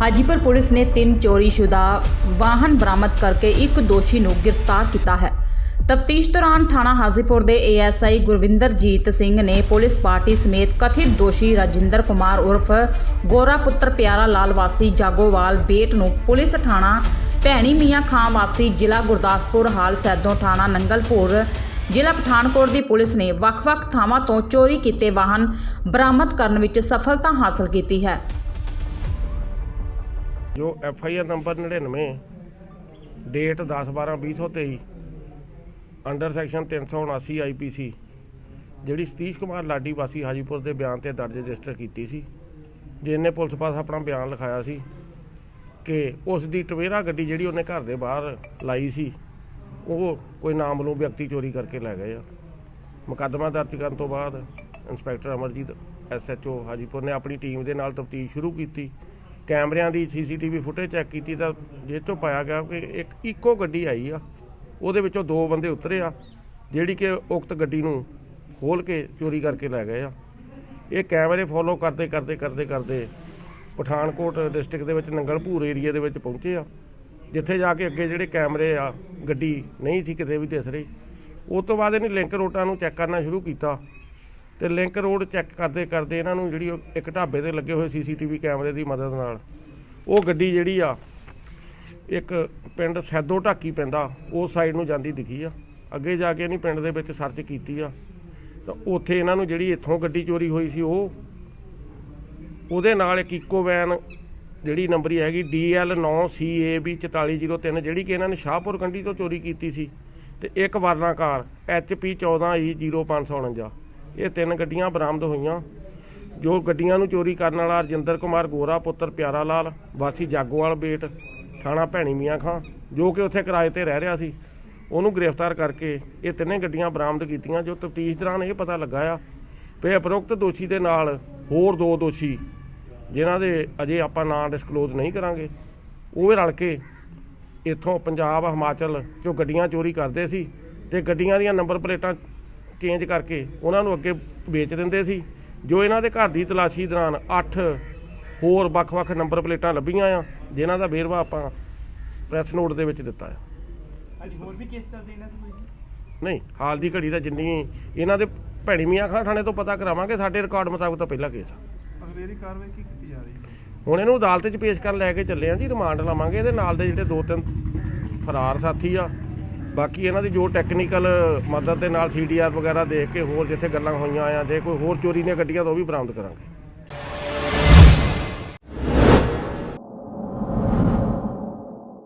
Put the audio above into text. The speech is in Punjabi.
ਹਾਜੀਪੁਰ ਪੁਲਿਸ ਨੇ ਤਿੰਨ ਚੋਰੀशुदा ਵਾਹਨ ਬਰਾਮਦ ਕਰਕੇ ਇੱਕ ਦੋਸ਼ੀ ਨੂੰ ਗ੍ਰਿਫਤਾਰ ਕੀਤਾ ਹੈ। ਤਫਤੀਸ਼ ਦੌਰਾਨ ਥਾਣਾ ਹਾਜੀਪੁਰ ਦੇ ਏਐਸਆਈ ਗੁਰਵਿੰਦਰਜੀਤ ਸਿੰਘ ਨੇ ਪੁਲਿਸ ਪਾਰਟੀ ਸਮੇਤ ਕਥਿਤ ਦੋਸ਼ੀ ਰਾਜਿੰਦਰ ਕੁਮਾਰ ਉਰਫ ਗੋਰਾ ਪੁੱਤਰ ਪਿਆਰਾ ਲਾਲ ਵਾਸੀ ਜਾਗੋਵਾਲ ਬੇਟ ਨੂੰ ਪੁਲਿਸ ਥਾਣਾ ਭੈਣੀ ਮੀਆਂ ਖਾਂ ਵਾਸੀ ਜ਼ਿਲ੍ਹਾ ਗੁਰਦਾਸਪੁਰ ਹਾਲ ਸੈਦੋਂ ਥਾਣਾ ਨੰਗਲਪੁਰ, ਜ਼ਿਲ੍ਹਾ ਪਠਾਨਕੋਟ ਦੀ ਪੁਲਿਸ ਨੇ ਵੱਖ-ਵੱਖ ਥਾਵਾਂ ਤੋਂ ਚੋਰੀ ਕੀਤੇ ਵਾਹਨ ਬਰਾਮਦ ਕਰਨ ਵਿੱਚ ਸਫਲਤਾ ਹਾਸਲ ਕੀਤੀ ਹੈ। ਜੋ F I R number 99 date 10 12 2023 under section 379 I P C ਜਿਹੜੀ ਸਤੀਸ਼ ਕੁਮਾਰ ਲਾਡੀ ਵਾਸੀ ਹਾਜੀਪੁਰ ਦੇ ਬਿਆਨ ਤੇ ਦਰਜ ਰਜਿਸਟਰ ਕੀਤੀ ਸੀ ਜਿਹਨੇ ਪੁਲਿਸ ਪਾਸ ਆਪਣਾ ਬਿਆਨ ਲਿਖਾਇਆ ਸੀ ਕਿ ਉਸ ਦੀ ਟਵੇਰਾ ਗੱਡੀ ਜਿਹੜੀ ਉਹਨੇ ਘਰ ਦੇ ਬਾਹਰ ਲਾਈ ਸੀ, ਉਹ ਕੋਈ ਨਾਮਲੂਮ ਵਿਅਕਤੀ ਚੋਰੀ ਕਰਕੇ ਲੈ ਗਏ ਆ। ਮੁਕੱਦਮਾ ਦਰਜ ਕਰਨ ਤੋਂ ਬਾਅਦ ਇੰਸਪੈਕਟਰ ਅਮਰਜੀਤ ਐਸਐਚਓ ਹਾਜੀਪੁਰ ਨੇ ਆਪਣੀ ਟੀਮ ਦੇ ਨਾਲ ਤਫਤੀਸ਼ ਸ਼ੁਰੂ ਕੀਤੀ। ਕੈਮਰਿਆਂ ਦੀ ਸੀਸੀਟੀਵੀ ਫੁਟੇਜ ਚੈੱਕ ਕੀਤੀ ਤਾਂ ਜਿਹ ਤੋਂ ਪਾਇਆ ਗਿਆ ਕਿ ਇੱਕ ਇੱਕੋ ਗੱਡੀ ਆਈ ਆ। ਉਹਦੇ ਵਿੱਚੋਂ ਦੋ ਬੰਦੇ ਉਤਰੇ ਆ, ਜਿਹੜੀ ਕਿ ਉਕਤ ਗੱਡੀ ਨੂੰ ਖੋਲ ਕੇ ਚੋਰੀ ਕਰਕੇ ਲੈ ਗਏ ਆ। ਇਹ ਕੈਮਰੇ ਫੋਲੋ ਕਰਦੇ ਕਰਦੇ ਕਰਦੇ ਕਰਦੇ ਪਠਾਨਕੋਟ ਡਿਸਟ੍ਰਿਕਟ ਦੇ ਵਿੱਚ ਨੰਗਲਪੂਰ ਏਰੀਆ ਦੇ ਵਿੱਚ ਪਹੁੰਚੇ ਆ, ਜਿੱਥੇ ਜਾ ਕੇ ਅੱਗੇ ਜਿਹੜੇ ਕੈਮਰੇ ਆ, ਗੱਡੀ ਨਹੀਂ ਸੀ ਕਿਤੇ ਵੀ ਦਿਸ ਰਹੀ। ਉਸ ਤੋਂ ਬਾਅਦ ਇਹਨੇ ਲਿੰਕ ਰੋਡਾਂ ਨੂੰ ਚੈੱਕ ਕਰਨਾ ਸ਼ੁਰੂ ਕੀਤਾ। ਤੇ ਲਿੰਕ ਰੋਡ ਚੈੱਕ ਕਰਦੇ ਕਰਦੇ ਇਹਨਾਂ ਨੂੰ ਜਿਹੜੀ ਉਹ ਇੱਕ ਢਾਬੇ ਤੇ ਲੱਗੇ ਹੋਏ ਸੀਸੀਟੀਵੀ ਕੈਮਰੇ ਦੀ ਮਦਦ ਨਾਲ। ਉਹ ਗੱਡੀ ਜਿਹੜੀ ਆ, ਇੱਕ ਪਿੰਡ ਸੈਦੋ ਢਾਕੀ ਪੈਂਦਾ ਉਸ ਸਾਈਡ ਨੂੰ ਜਾਂਦੀ ਦਿਖੀ ਆ। ਅੱਗੇ ਜਾ ਕੇ ਇਹਨੀ ਪਿੰਡ ਦੇ ਵਿੱਚ ਸਰਚ ਕੀਤੀ ਆ। ਤਾਂ ਉੱਥੇ ਇਹਨਾਂ ਨੂੰ ਜਿਹੜੀ ਇੱਥੋਂ ਗੱਡੀ ਚੋਰੀ ਹੋਈ ਸੀ ਉਹ, ਉਹਦੇ ਨਾਲ ਇੱਕ ਇਕੋ ਵੈਨ ਜਿਹੜੀ ਨੰਬਰੀ ਹੈਗੀ DL9CAB 4403 ਜਿਹੜੀ ਕਿ ਇਹਨਾਂ ਨੇ ਸ਼ਾਹਪੁਰ ਕੰਢੀ ਤੋਂ ਚੋਰੀ ਕੀਤੀ ਸੀ। ਤੇ ਇੱਕ ਵਰਨਾ ਕਾਰ HP 14E0549 ਇਹ ਤਿੰਨ ਗੱਡੀਆਂ ਬਰਾਮਦ ਹੋਈਆਂ। ਜੋ ਗੱਡੀਆਂ ਨੂੰ ਚੋਰੀ ਕਰਨ ਵਾਲਾ ਰਜਿੰਦਰ ਕੁਮਾਰ ਗੋਰਾ, ਪੁੱਤਰ ਪਿਆਰਾ ਲਾਲ, ਵਾਸੀ ਜਾਗੋਵਾਲ ਬੇਟ, ਥਾਣਾ ਭੈਣੀ ਮੀਆਂ ਖਾਂ, ਜੋ ਕਿ ਉੱਥੇ ਕਿਰਾਏ ਤੇ ਰਹਿ ਰਿਹਾ ਸੀ, ਉਹਨੂੰ ਗ੍ਰਿਫਤਾਰ ਕਰਕੇ ਇਹ ਤਿੰਨੇ ਗੱਡੀਆਂ ਬਰਾਮਦ ਕੀਤੀਆਂ, ਜੋ ਤਫਤੀਸ਼ ਦੌਰਾਨ ਇਹ ਪਤਾ ਲੱਗਾ ਆ ਵੀ ਉਪਰੋਕਤ ਦੋਸ਼ੀ ਦੇ ਨਾਲ ਹੋਰ ਦੋ ਦੋਸ਼ੀ, ਜਿਨ੍ਹਾਂ ਦੇ ਅਜੇ ਆਪਾਂ ਨਾਂ ਡਿਸਕਲੋਜ਼ ਨਹੀਂ ਕਰਾਂਗੇ, ਉਹ ਰਲ ਕੇ ਇੱਥੋਂ ਪੰਜਾਬ, ਹਿਮਾਚਲ ਚੋਂ ਗੱਡੀਆਂ ਚੋਰੀ ਕਰਦੇ ਸੀ, ਤੇ ਗੱਡੀਆਂ ਦੀਆਂ ਨੰਬਰ ਪਲੇਟਾਂ ਚੇਂਜ ਕਰਕੇ ਉਹਨਾਂ ਨੂੰ ਅੱਗੇ ਵੇਚ ਦਿੰਦੇ ਸੀ। ਜੋ ਇਹਨਾਂ ਦੇ ਘਰ ਦੀ ਤਲਾਸ਼ੀ ਦੌਰਾਨ 8 ਹੋਰ ਵੱਖ-ਵੱਖ ਨੰਬਰ ਪਲੇਟਾਂ ਲੱਭੀਆਂ ਆ ਜਿਨ੍ਹਾਂ ਦਾ ਵੇਰਵਾ ਆਪਾਂ ਪ੍ਰੈਸ ਨੋਟ ਦੇ ਵਿੱਚ ਦਿੱਤਾ ਆ। ਅੱਜ ਹੋਰ ਵੀ ਕੇਸ ਚੱਲਦੇ ਇਹਨਾਂ ਦੇ ਕੋਈ? ਨਹੀਂ ਹਾਲ ਦੀ ਘੜੀ ਦਾ ਜਿੰਨੀ ਇਹਨਾਂ ਦੇ ਭੈਣੀ ਮੀਆਂ ਖਾਂ ਥਾਣੇ ਤੋਂ ਪਤਾ ਕਰਾਵਾਂਗੇ ਸਾਡੇ ਰਿਕਾਰਡ ਮੁਤਾਬਕ ਤਾਂ ਪਹਿਲਾ ਕੇਸ ਆ। ਅਗਲੇਰੀ ਕਾਰਵਾਈ ਕੀ ਕੀਤੀ ਜਾ ਰਹੀ ਹੈ? ਹੁਣ ਇਹਨੂੰ ਅਦਾਲਤ 'ਚ ਪੇਸ਼ ਕਰਨ ਲੈ ਕੇ ਚੱਲੇ ਆ ਜੀ ਰਿਮਾਂਡ ਲਵਾਂਗੇ। ਇਹਦੇ ਨਾਲ ਦੇ ਜਿਹੜੇ ਦੋ ਤਿੰਨ ਫਰਾਰ ਸਾਥੀ ਆ ਬਾਕੀ ਇਹਨਾਂ ਦੀ ਜੋ ਟੈਕਨੀਕਲ ਮਦਦ ਦੇ ਨਾਲ ਸੀਡੀਆਰ ਵਗੈਰਾ ਦੇਖ ਕੇ ਹੋਰ ਜਿੱਥੇ ਗੱਲਾਂ ਹੋਈਆਂ ਆ, ਜੇ ਕੋਈ ਹੋਰ ਚੋਰੀ ਦੀਆਂ ਗੱਡੀਆਂ ਤਾਂ ਉਹ ਵੀ ਬਰਾਮਦ ਕਰਾਂਗੇ।